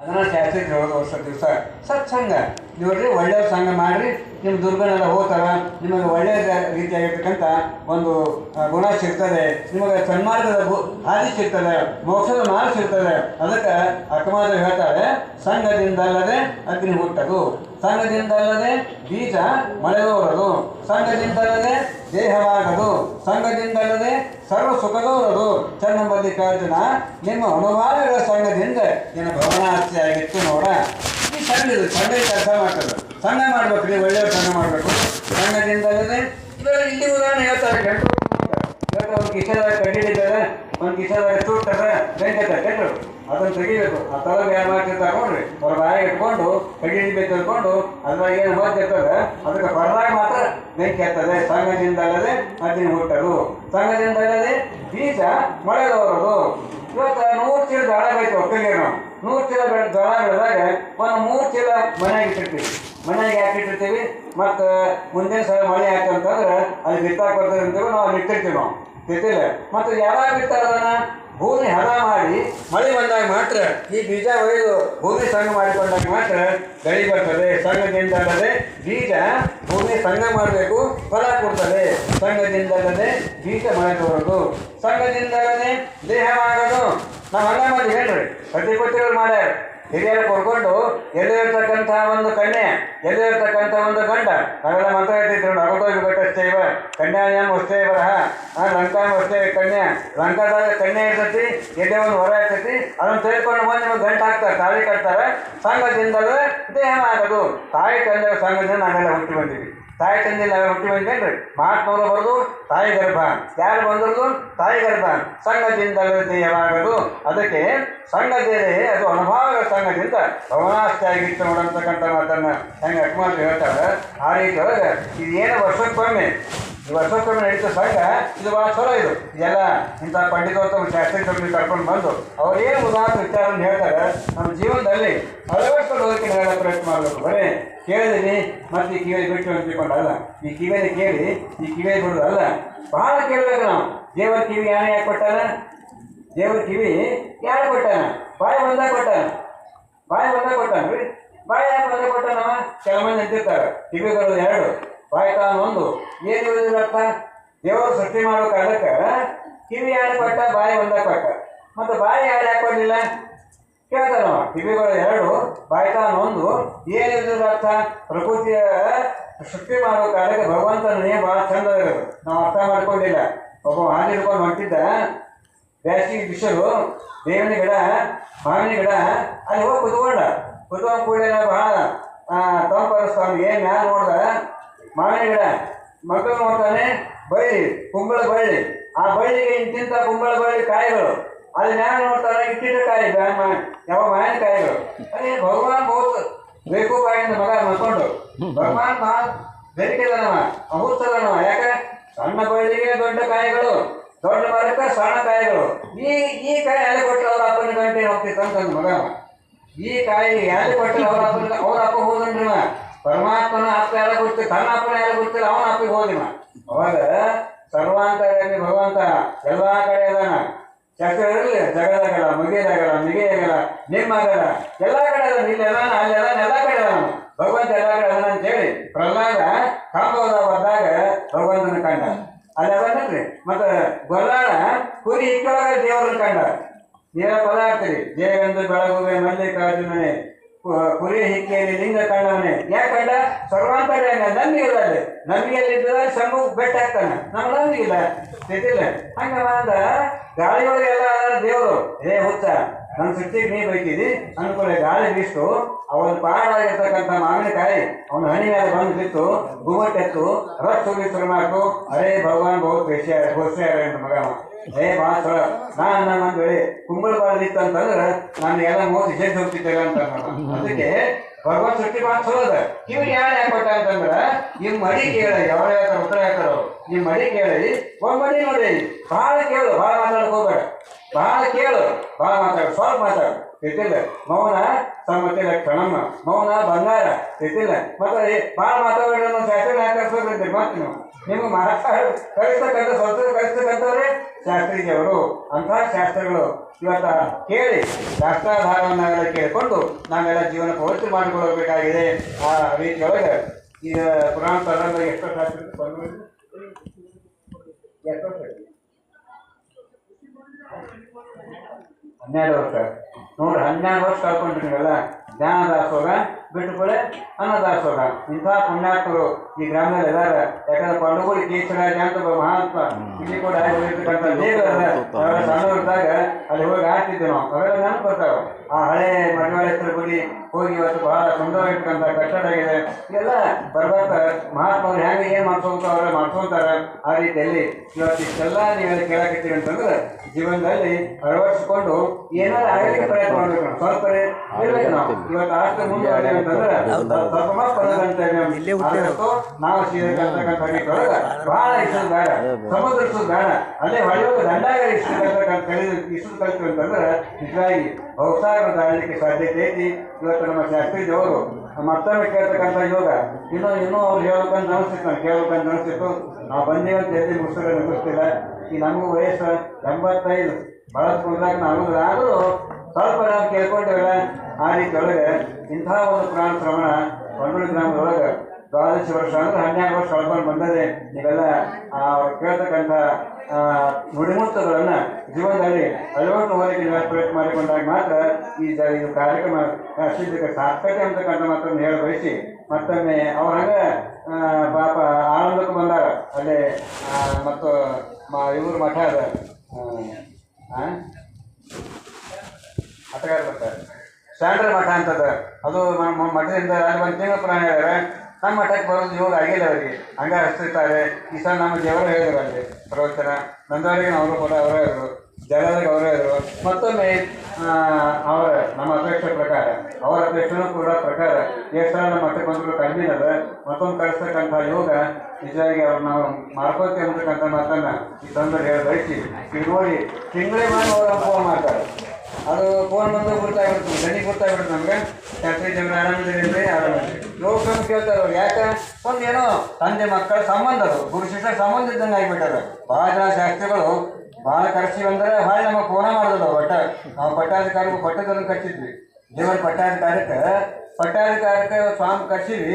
ಅದನ್ನ ಶಾಸ್ತ್ರಿ ಏಳು ವರ್ಷ ದಿವಸ? ಸತ್ಸಂಗ ನೋಡ್ರಿ ಒಳ್ಳೆಯ ಸಂಘ ಮಾಡ್ರಿ ನಿಮ್ಮ ದುರ್ಗನೆಲ್ಲ ಹೋಗ್ತಾರ, ನಿಮಗೆ ಒಳ್ಳೆಯ ರೀತಿಯಾಗಿರ್ತಕ್ಕಂಥ ಒಂದು ಗುಣ ಸಿಗ್ತದೆ. ನಿಮಗೆ ಸನ್ಮಾರ್ಗದ ಹಾದಿ ಸಿಗ್ತದೆ, ಮೋಕ್ಷದ ಮಾರ್ಗ ಸಿಗ್ತದೆ. ಅದಕ್ಕೆ ಅಕ್ಕಮಾದ ಹೇಳ್ತಾರೆ, ಸಂಘದಿಂದಲ್ಲದೆ ಅಗ್ನಿ ಹುಟ್ಟದು. ಸಂಘದಿಂದಲ್ಲದೆ ಬೀಜ ಮಳೆದೋರದು. ಸಂಘದಿಂದಲ್ಲದೆ ದೇಹವಾಗದು. ಸಂಘದಿಂದಲ್ಲದೆ ಸರ್ವ ಸುಖದೋರದು. ಚನ್ನಮಲ್ಲಿಕಾರ್ಜುನ ನಿಮ್ಮ ಅನುಭವಗಳ ಸಂಘದಿಂದ ನಿನ್ನ ಭವನಾಸ್ತಿ ಆಗಿತ್ತು ನೋಡ. ಈ ಸಣ್ಣ ಇದು ಸಣ್ಣ ಕೆಲಸ ಮಾಡ್ತದೆ ಮಾಡ್ಬೇಕು, ನೀವು ಒಳ್ಳೆಯ ಸಣ್ಣ ಮಾಡಬೇಕು. ಸಣ್ಣದಿಂದಲೇ ಇಲ್ಲಿ ಉದಾಹರಣೆ ಹೇಳ್ತಾರೆ ಗಂಟು ಒಂದು ಕಿಶದಾಗ ಕಡ್ಡಿದ್ದಾರೆ ಒಂದು ಕಿಶದಾಗ ಚೂಟದ ಗಂಟೆ ಗಂಟು ಅದನ್ನು ತೆಗಿಬೇಕು. ಆ ತಲೆ ಏನು ಮಾಡ್ತಿರ್ತಾರೆ ನೋಡ್ರಿ ಅವ್ರ ಬಾಯಿ ಇಟ್ಕೊಂಡು ಕಡ್ಡಿ ಅಂದ್ಕೊಂಡು ಅದ್ರಾಗ ಏನು ಹೋಗ್ತಿರ್ತದೆ ಅದಕ್ಕೆ ಬರದಾಗ ಮಾತ್ರ ಬೆಂಕಿ ಹತ್ತದೆ. ಸಂಘದಿಂದಲ್ಲದೆ ಅದನ್ನು ಹುಟ್ಟದು ಸಂಘದಿಂದಲ್ಲದೆ ಬೀಜ ಮಳೆದವರದು ಬರೋದು. ಜೋಳ ಬೇಕು ಒಕ್ಕಲಿಗೆ ನಾವು ನೂರು ಚೀಲ ಬೆಳೆ ಬೆಳೆದಾಗ ಒಂದು ಮೂರು ಚೀಲ ಮನೆಯಾಗ ಇಟ್ಟಿರ್ತೀವಿ. ಮನೆಯಾಗ ಯಾಕೆ ಇಟ್ಟಿರ್ತೀವಿ? ಮತ್ತು ಮುಂದಿನ ಸಲ ಮಳೆ ಆಯ್ತು ಅಂತಂದ್ರೆ ಅಲ್ಲಿ ಬಿತ್ತಾಕ್ ಬರ್ತದೆ ಅಂತೇಳಿ ನಾವು ಅಲ್ಲಿ ಇಟ್ಟಿರ್ತೀವಿ ನಾವು. ಬಿತ್ತಿಲ್ಲ ಮತ್ತು ಯಾವಾಗ ಬಿತ್ತಾರೆ ಭೂಮಿ ಹದ ಮಾಡಿ ಮಳೆ ಬಂದಾಗ ಮಾತ್ರ ಈ ಬೀಜ ಒಯ್ದು ಭೂಮಿ ಸಂಘ ಮಾಡಿಕೊಂಡಾಗ ಮಾತ್ರ ಗಳಿ ಬರ್ತದೆ. ಸಂಘದಿಂದಲ್ಲದೆ ಬೀಜ ಭೂಮಿ ಸಂಘ ಮಾಡಬೇಕು, ಫಲ ಕೊಡ್ತದೆ. ಸಂಘದಿಂದಲ್ಲದೆ ಬೀಜ ಮಳೆ ತೋರೋದು ಸಂಘದಿಂದಲ್ಲದೆ ದೇಹವಾಗೋದು. ನಾವು ಹಂಗ ಮಾಡಿ ಹೇಳ್ರಿ. ಸತಿಪತಿಗಳು ಮಾಡ್ಯಾರ ಹಿರಿಯರು ಕೊಡ್ಕೊಂಡು ಎಲ್ಲಿರ್ತಕ್ಕಂಥ ಒಂದು ಕನ್ಯೆ ಎಲ್ಲಿರ್ತಕ್ಕಂಥ ಒಂದು ಗಂಡ, ನಾವೆಲ್ಲ ಮಂತ್ರ ಹೇಳ್ತಿದ್ರು ನಗದೋಗಿ ಇವ ಕನ್ಯಾಯಂ ವಸ್ತೇ ಇವರ ಆ ಲಂಕಾಂ ವಸ್ತೇ ಕನ್ಯೆ, ಲಂಕಾದಾಗ ಕನ್ಯೆ ಇರ್ತೈತಿ, ಎಲ್ಲೇ ಒಂದು ಹೊರ ಇರ್ತೈತಿ, ಅದನ್ನು ತೆಗೆದುಕೊಂಡು ಬಂದು ನಿಮಗೆ ಗಂಟು ಹಾಕ್ತಾರೆ, ತಾಳಿ ಕಟ್ತಾರೆ, ಸಂಘದಿಂದಲೇ ದೇಹ ಆಗೋದು ತಾಯಿ ತಂದೆ ಸಂಘದಿಂದ ನಾವೆಲ್ಲ ಹುಟ್ಟಿ ಬಂದಿವಿ. ತಾಯಿ ತಂದೆ ನಾವೇ ಹುಟ್ಟಿ ಬಂದೇನ್ರಿ ಮಹಾತ್ಮರು ಬರೋದು, ತಾಯಿ ಗರ್ಭ. ಯಾರು ಬಂದ್ರದು ತಾಯಿ ಗರ್ಭ. ಸಂಘದಿಂದ ಯಾವಾಗದು ಅದಕ್ಕೆ ಸಂಘದೇನೆ ಅದು ಅನುಭವ ಸಂಘದಿಂದ ಭವನಾಸ್ತಿಯಾಗಿತ್ತು ನೋಡಂತಕ್ಕಂಥ ಮಾತನ್ನ ಹೆಂಗೆ ಅಕ್ಮಾರ್ ಹೇಳ್ತಾರೆ. ಆ ರೀತಿ ಏನು ವರ್ಷಕ್ಕೊಮ್ಮೆ ಈ ವರ್ಷಕ್ಕೊಮ್ಮೆ ನಡೀತಾ ಸಂಘ ಇದು ಭಾಳ ಚಲೋ ಇದು. ಎಲ್ಲ ಇಂಥ ಪಂಡಿತೋತ್ತಮ ಶಾಸ್ತ್ರಿ ಕಂಪ್ನಿ ಕರ್ಕೊಂಡು ಬಂದು ಅವರೇ ಉದಾಹರಣೆ ವಿಚಾರವನ್ನು ಹೇಳ್ತಾರೆ, ನಮ್ಮ ಜೀವನದಲ್ಲಿ ಅಳವಡಿಸ್ಕೊಂಡು ಹೋಗಕ್ಕೆ ಹೇಳೋ ಪ್ರಯತ್ನ ಮಾಡಬೇಕು. ಬರೀ ಕೇಳಿದೀನಿ, ಮತ್ತೆ ಈ ಕಿವಿಯಲ್ಲಿ ಬಿಟ್ಟು ಅಂತ ತಿಳ್ಕೊಂಡಲ್ಲ. ಈ ಕಿವಿಯಲ್ಲಿ ಕೇಳಿ, ಈ ಕಿವಿಯಲ್ಲಿ ಬಿಡೋದಲ್ಲ ಭಾಳ ಕೇಳಬೇಕು ನಾವು. ದೇವರ ಕಿವಿ ಯಾರು ಯಾಕೆ ಕೊಟ್ಟಾನ? ದೇವರ ಕಿವಿ ಯಾರು ಕೊಟ್ಟಾನ? ಬಾಯಿ ಬಂದ ಕೊಟ್ಟಾನ? ಬಾಯಿ ಬಂದ ಕೊಟ್ಟಾನ? ರೀ ಬಾಯಿ ಯಾಕೆ ಬಂದಾಗ ಕೊಟ್ಟಾನ ಕೆಲವೊಂದು ಮಂದಿ ನಿಂತಿರ್ತಾರೆ. ಕಿವಿಗಳು ಎರಡು. ಬಾಯಿ ತಾನು ಒಂದು ಏನು ಅರ್ಥ ದೇವರು ಸೃಷ್ಟಿ ಮಾಡೋ ಕಾಲಕ್ಕೆ ಕಿವಿ ಯಾರು ಕೊಟ್ಟ, ಬಾಯಿ ಒಂದ ಕೊಟ್ಟ. ಮತ್ತು ಬಾಯಿ ಯಾರು ಯಾಕೆ ಕೊಡಲಿಲ್ಲ? ಕೇಳ್ತಾನ ಕಿವಿಗಳು ಎರಡು ಬಾಯಿ ತಾನು ಒಂದು. ಏನು ಅರ್ಥ ಪ್ರಕೃತಿಯ ಸೃಷ್ಟಿ ಮಾಡೋ ಕಾಲಕ್ಕೆ ಭಗವಂತನ ಭಾಳ ಚಂದ ಇರೋದು ನಾವು ಅರ್ಥ ಮಾಡ್ಕೊಂಡಿಲ್ಲ. ಒಬ್ಬ ಹಾನಿ ಹಿಡ್ಕೊಂಡು ಹೊಂಟಿದ್ದ ಬ್ಯಾಸಿಗೆ ಬಿಸಿಲು ಬೇವಿನ ಗಿಡ, ಮಾವಿನ ಗಿಡ ಅಲ್ಲಿ ಹೋಗಿ ಕುತ್ಕೊಂಡ. ಕುತ್ಕೊಂಡ್ ಕೂಡಲೇ ಭಾಳ ತಂಪು ಅನಿಸ್ತಾವ ಏನು ಯಾರು ನೋಡ್ದ? ಮಾವಿನ ಗಿಡ ಮಕ್ಕಳು ನೋಡ್ತಾನೆ ಬಳ್ಳಿ ಕುಂಬಳ ಬಳ್ಳಿ ಆ ಬಳ್ಳಿಗೆ ಇಂತಿಂತ ಕುಂಬಳ ಬಳ್ಳಿ ಕಾಯಿಗಳು. ಅಲ್ಲಿ ನಾನು ನೋಡ್ತಾನೆ ಇಟ್ಟಿದ ಕಾಯಿ ಯಾವ ಮಾವಿನ ಕಾಯಿಗಳು. ಅದೇ ಭಗವಾನ್ ಬಹುತ್ ಬೇಕು ಬಾಯಿಂದ ಮಗ ಮಕ್ಕೊಂಡು ಭಗವಾನ್ ಬೆರಿಕೆದನವ ಅಮೂರ್ತದನವ ಯಾಕೆ? ಸಣ್ಣ ಬಳ್ಳಿಗೆ ದೊಡ್ಡ ಕಾಯಿಗಳು ದೊಡ್ಡ ಮರಕ್ಕೆ ಸಣ್ಣ ಕಾಯಿಗಳು. ಈ ಈ ಕಾಯಿ ಅಲ್ಲಿ ಕೊಟ್ಟರೆ ಅವ್ರ ಅಪ್ಪನ ಗಂಟೆ ಹೋಗ್ತಿತ್ತು ಅಂತಂದ ಮಗ. ಈ ಕಾಯಿ ಯಾರು ಕೊಟ್ಟರೆ ಅವ್ರ ಅಪ್ಪನ ಅವ್ರ ಅಪ್ಪ ಹೋದನ್ರಿ ಇವ. ಪರಮಾತ್ಮನ ಅಪ್ಪ ಯಾರ ಗೊತ್ತಿಲ್ಲ ತನ್ನ ಅಪ್ಪನ ಯಾರು ಗೊತ್ತಿಲ್ಲ ಅವನ ಅಪ್ಪಿಗೆ ಹೋದಿವ ಅವಾಗ ಸರ್ವಾಂತರ್ಯಾಮಿ ಭಗವಂತ ಎಲ್ಲಾ ಕಡೆ ಅದಾನ ಚಕ್ರ ಇರಲಿ ಜಗದಾಗಲ್ಲ ಮುಗಿಯದಾಗಲ್ಲ ಮಿಗಿಯಾಗಲ್ಲ ನಿಮ್ಮಾಗಲ್ಲ ಎಲ್ಲಾ ಕಡೆ ಅದಾನ ಇಲ್ಲಿ ಅದಾನ ಅಲ್ಲಿ ಅದಾನ ಎಲ್ಲಾ ಕಡೆ ಅದಾನ ಭಗವಂತ ಎಲ್ಲಾ ಕಡೆ ಅದಾನ ಅಂತ ಹೇಳಿ ಪ್ರಹ್ಲಾದ ಕಾಂಬೋದ ಬಂದಾಗ ಭಗವಂತನ ಕಂಡ ಅಲ್ಲಿ ಅದನ್ರಿ ಮತ್ತೆ ಗೊಲ್ಲಾಳ ಕುರಿ ಇಕ್ಕಳಗ ದೇವರನ್ನ ಕಂಡ ನೀರ ಪದ ಆಗ್ತೀರಿ ಜಯವೆಂದು ಬೆಳಗುವೆ ಮಲ್ಲಿಕಾರ್ಜುನನೇ ಕು- ಕುರಿ ಲಿಂಗ ಕಂಡವನೇ. ಯಾಕೆ ಕಂಡ? ಸರ್ವಾಂತರ್ಯಾಮ ನಂಬಿಗಿಲ್ಲ ಅಲ್ಲಿ ನಂಬಿಗೆಯಲ್ಲಿ ಇದ್ರೆ ಶಂಭು ಬೆಟ್ಟ ಹಾಕ್ತಾನೆ ನಮ್ಗೆ ನಂಬಿಗಿಲ್ಲ ಸ್ಥಿತಿಲ್ಲ ಹಂಗವ ಅಂದ ಗಾಳಿ ಒಳಗೆಲ್ಲ ದೇವರು. ಏ, ಹುಚ್ಚ ನನ್ನ ಸೃಷ್ಟಿಗೆ ನೀ ಬೈತಿದಿ ಅನ್ಕೊಳ್ಳಿ ಗಾಳಿ ಬಿಟ್ಟು ಅವನ ಪಾಡಾಗಿರ್ತಕ್ಕಂಥ ಮಾವಿನಕಾಯಿ, ಅವನ ಹಣಿ ಮೇಲೆ ಬಂದು ಬಿತ್ತು ಗುಮ್ಮಟ್ಟೆತ್ತು ರಕ್ತ ಶುರು ಮಾಡ್ತು. ಅರೇ ಭಗವಾನ್ ಬಹುತ್ ಖುಷಿಯಾರ ಖುಷಿಯಾರ ಮಗ. ಏ ಬಾ ಚಲೋ ನಾನು ನನ್ನ ಒಂದು ವೇಳೆ ಕುಂಬಳ ಬಾಳಿತ್ತು ಅಂತಂದ್ರೆ ನಾನು ಎಲ್ಲ ಮೋದಿ ಜಡ್ಜ್ ಹೋಗ್ತಿದ್ದೇವೆ ಅಂತ ಅನ್ನೋದು. ಅದಕ್ಕೆ ಭಗವಂತ ಸೃಷ್ಟಿ ಭಾಳ ಚಲೋ ಅದ ಕಿವಿಗೆ ಯಾರು ಯಾಕೆ ಕೊಟ್ಟ ಅಂತಂದ್ರ ನಿಮ್ಮ ಮಡಿ ಕೇಳ ಯಾವ ಹೇಳ್ತಾರ ಉತ್ತರ ಹೇಳ್ತಾರ ನಿಮ್ಮ ಮಡಿ ಕೇಳಿ ಒಂದ್ ಮಡಿ ನೋಡಿ ಭಾಳ ಕೇಳು ಭಾಳ ಮಾತಾಡಕ್ ಹೋಗ್ಬೇಡ ಭಾಳ ಕೇಳು ಭಾಳ ಮಾತಾಡು ಸ್ವಲ್ಪ ಮಾತಾಡು ತಿಳ್ತಿಲ್ಲ ಮೌನ ಸಮತಿಲ್ಲ ಕಣಮ್ಮ ಮೌನ ಬಂಗಾರ ಇಟ್ಟಿಲ್ಲ ಮತ್ತೆ ಭಾಳ ಮಾತಾಡೋಣ ಶಾಸ್ತ್ರ ಹಾಕಿಸ್ಬೇಕಂತೀರಿ ಮತ್ತೆ ನೀವು ನಿಮ್ಗೆ ಮಹಾರಾಷ್ಟ್ರ ಕಳಿಸ್ತಕ್ಕಂಥ ಸ್ವಂತ ಕಳಿಸ್ತಕ್ಕಂಥವ್ರೆ ಶಾಸ್ತ್ರಿಜಿಯವರು. ಅಂತಹ ಶಾಸ್ತ್ರಗಳು ಇವತ್ತ ಕೇಳಿ ಶಾಸ್ತ್ರಾಧಾರವನ್ನೆಲ್ಲ ಕೇಳಿಕೊಂಡು ನಾವೆಲ್ಲ ಜೀವನ ಪವಿತ್ರ ಮಾಡಿಕೊಳ್ಳಬೇಕಾಗಿದೆ. ಆ ರೀತಿಯೊಳಗೆ ಈಗ ಪುರಾಣ ಪ್ರಾರಂಭ ಎಷ್ಟೋ ಶಾಸ್ತ್ರ? ಹನ್ನೆರಡು ವರ್ಷ. ನೋಡ್ರಿ ಹನ್ನೆರಡು ವರ್ಷ ಕಳ್ಕೊಂಡ್ರಿ ನೀವೆಲ್ಲ ಜ್ಞಾನ ದಾಸೋಹ ಬಿಟ್ಟುಕೊಳ್ಳೆ ಅನ್ನ ದಾಸೋಹ ಇಂಥ ಪುಣ್ಯಾತ್ಮರು ಈ ಗ್ರಾಮದಲ್ಲಿ ಎಲ್ಲಾರ ಯಾಕಂದ್ರೆ ಕೊಂಡಗೂಡಿ ಕೇಶರಾಜ ಅಂತ ಒಬ್ಬ ಮಹಾತ್ಮ ಇಲ್ಲಿ ಕೂಡ ಆಗಿರ್ತಕ್ಕಂಥ ದೇವರು ಅದ. ಸಣ್ಣವರಿದ್ದಾಗ ಅಲ್ಲಿ ಹೋಗಿ ಆಡ್ತಿದ್ವಿ ನಾವು. ಅವೆಲ್ಲ ನೆನಪು ಬರ್ತಾವೆ ಆ ಹಳೆ ಮಡಿವಾಳೇಶ್ವರ ಗುಡಿ ಹೋಗಿ ಇವತ್ತು ಬಹಳ ಸುಂದರವಾಗಿರ್ತಕ್ಕಂಥ ಕಟ್ಟಡ ಆಗಿದೆ. ಇದೆಲ್ಲ ಬರ್ಬರ್ತಾ ಮಹಾತ್ಮರು ಹೆಂಗೆ ಏನು ಮಾಡ್ಸ್ಕೊಂತ ಅವ್ರೆ ಮಾಡ್ಸ್ಕೊಂತಾರ ಆ ರೀತಿಯಲ್ಲಿ ಇವತ್ತು ಇಷ್ಟೆಲ್ಲ ನೀವು ಕೇಳಕತ್ತೀರಿ ಅಂತಂದ್ರೆ ಜೀವನದಲ್ಲಿ ಅಳವಡಿಸ್ಕೊಂಡು ಏನಾದ್ರು ಆಗಲಿಕ್ಕೆ ಪ್ರಯತ್ನ ಮಾಡ್ಬೇಕು. ನಾವು. ಸ್ವಲ್ಪ ಇರ್ಬೇಕು ನಾವು. ಇವತ್ತು ಆಸ್ತಿ ಮುಂದೆ ಅಂತಂದ್ರೆ ಸ್ವಲ್ಪ ಮಾತ್ರ ನಾವು ಸೀರೆ ರೀತಿಯೊಳಗೆ ಬಹಳ ಇಷ್ಟದ ಬೇಡ ಸಮುದ್ರ ಇಷ್ಟದ ಬೇಡ. ಅಲ್ಲೇ ಹೊಳೆಯೋದು ದಂಡಾಗ ಕಲಿ ಇಷ್ಟು ಕಲಿತು ಅಂತಂದ್ರೆ ನಿಜವಾಗಿ ಬಹುಸಾಗರ ಆಡಲಿಕ್ಕೆ ಸಾಧ್ಯತೆ ಐತಿ. ಇವತ್ತು ನಮ್ಮ ಶಾಸ್ತ್ರಿಜವರು ಮತ್ತೊಮ್ಮೆ ಕೇಳ್ತಕ್ಕಂಥ ಯೋಗ. ಇನ್ನೂ ಇನ್ನೂ ಅವ್ರು ಹೇಳ್ಬೇಕಂತ ಅನಿಸ್ತಿತ್ತು ನಾನು ಕೇಳ್ಬೇಕಂತ ಅನಿಸ್ತಿತ್ತು. ನಾವು ಬಂದೀವಿ ಅಂತ ಹೇಳಿ ಮುಗಿಸ್ತಾರೆ ಮುಗಿಸ್ತಿಲ್ಲ ಈ ನಮಗೂ ವಯಸ್ಸು ಎಂಬತ್ತೈದು. ಬಳಸ್ಕೊಂಡಾಗ ನಾವು ಆದರೂ ಸ್ವಲ್ಪ ನಾವು ಕೇಳ್ಕೊಂಡಿವಲ್ಲ. ಆ ರೀತಿ ಒಳಗೆ ಇಂಥ ಒಂದು ಪ್ರಾಣ ಶ್ರವಣ ಬಂಡೂರು ಗ್ರಾಮದೊಳಗೆ ದ್ವಾದಶ ವರ್ಷ ಅಂದ್ರೆ ಹನ್ನೆರಡು ವರ್ಷ ಕಳ್ಕೊಂಡು ಬಂದರೆ ನೀವೆಲ್ಲ ಕೇಳ್ತಕ್ಕಂಥ ನುಡಿಮುತ್ತುಗಳನ್ನ ಜೀವನದಲ್ಲಿ ಅಳವಡಿಕೆ ಹೋಲಿಕೆ ಪ್ರಯತ್ನ ಮಾಡಿಕೊಂಡಾಗ ಮಾತ್ರ ಈ ಇದು ಕಾರ್ಯಕ್ರಮ ಸಿದ್ಧಕ್ಕೆ ಸಾರ್ಥಕ ಅಂತಕ್ಕಂಥ ಮಾತನ್ನು ಹೇಳ ಬಯಸಿ, ಮತ್ತೊಮ್ಮೆ ಅವ್ರ ಪಾಪ ಆನಂದಕ್ಕೆ ಬಂದಾರ. ಅಲ್ಲೇ ಮತ್ತು ಇವರು ಇವ್ರ ಮಠ ಅದ. ಮಠಗಾರ ಮಠ ಮಠ ಅಂತದ. ಅದು ಮಠದಿಂದ ಒಂದು ತಿಂಗಳ ಪುರಾಣ ಹೇಳ್ಯಾರ ನಮ್ಮ ಮಠಕ್ಕೆ ಬರೋದು ಯೋಗ ಆಗಿಲ್ಲ ಅವರಿಗೆ. ಹಂಗೆ ಹಚ್ತಿರ್ತಾರೆ ಈ ಸಲ ನಮ್ಮ ದೇವರು ಹೇಳಿದ್ರು ಅಲ್ಲಿ ಪ್ರವಚನ ನಂದವರಿಗೆ ಅವರು ಕೂಡ ಅವರೇ ಹೇಳಿದ್ರು. ಜಗದಾಗ ಅವರೇ ಹೇಳಿದ್ರು. ಮತ್ತೊಮ್ಮೆ ಅವರ, ನಮ್ಮ ಅಪೇಕ್ಷೆ ಪ್ರಕಾರ. ಅವರ ಅಪೇಕ್ಷೆನೂ ಕೂಡ ಪ್ರಕಾರ. ಎಷ್ಟು ಸಲ ನಮ್ಮ ಮಠಕ್ಕೆ ಬಂದರು ಕಡಿಮೆ ಅದ ಮತ್ತೊಂದು ಕಳಿಸ್ತಕ್ಕಂಥ ಯೋಗ ನಿಜವಾಗಿ ಅವ್ರು ನಾವು ಮಾಡ್ಕೋತೀವಿ ಅಂತಕ್ಕಂಥ ಮಾತನ್ನ ಈ ಸಂದರ್ಭ ಹೇಳಿ ಬಯಸಿ ಈಗ ನೋಡಿ ತಿಂಗಳೇ ಮಾಡಿ ಅವರು ಫೋನ್ ಮಾಡ್ತಾರೆ. ಅದು ಫೋನ್ ಬಂದು ಗೊತ್ತಾಗ್ಬಿಡ್ತು ದನಿ ಗೊತ್ತಾಗ್ಬಿಡ್ತು ನಮ್ಗೆ. ಫ್ಯಾಕ್ಟ್ರಿ ಜನ ಆರಾಮಿದ್ದೀರಿ ಆರಾಮಿದ್ದೀರಿ ಲೋಕಂ ಕೇಳ್ತಾರೆ ಯಾಕೆ? ಒಂದು ಏನೋ ತಂದೆ ಮಕ್ಕಳ ಸಂಬಂಧ ಅದು. ಗುರು ಶಿಷ್ಯ ಸಂಬಂಧ ಇದ್ದಂಗೆ ಆಗಿಬಿಟ್ಟದ. ಭಾಳ ಜನ ಶಾಸ್ತ್ರಿಗಳು ಭಾಳ ಕರ್ಸಿವಿ ಅಂದ್ರೆ ಭಾಳ ನಮಗೆ ಫೋನ ಮಾಡಿದ್ರು ಒಟ್ಟ ನಾವು ಪಟ್ಟಾಧಿಕಾರಿಗೂ ಪಟ್ಟದನ್ನು ಕಟ್ಟಿದ್ವಿ. ದೇವರ ಪಟ್ಟಾಧಿಕಾರಕ್ಕೆ ಪಟ್ಟಾಧಿಕಾರಕ್ಕೆ ಸ್ವಾಮಿ ಕರ್ಸಿವಿ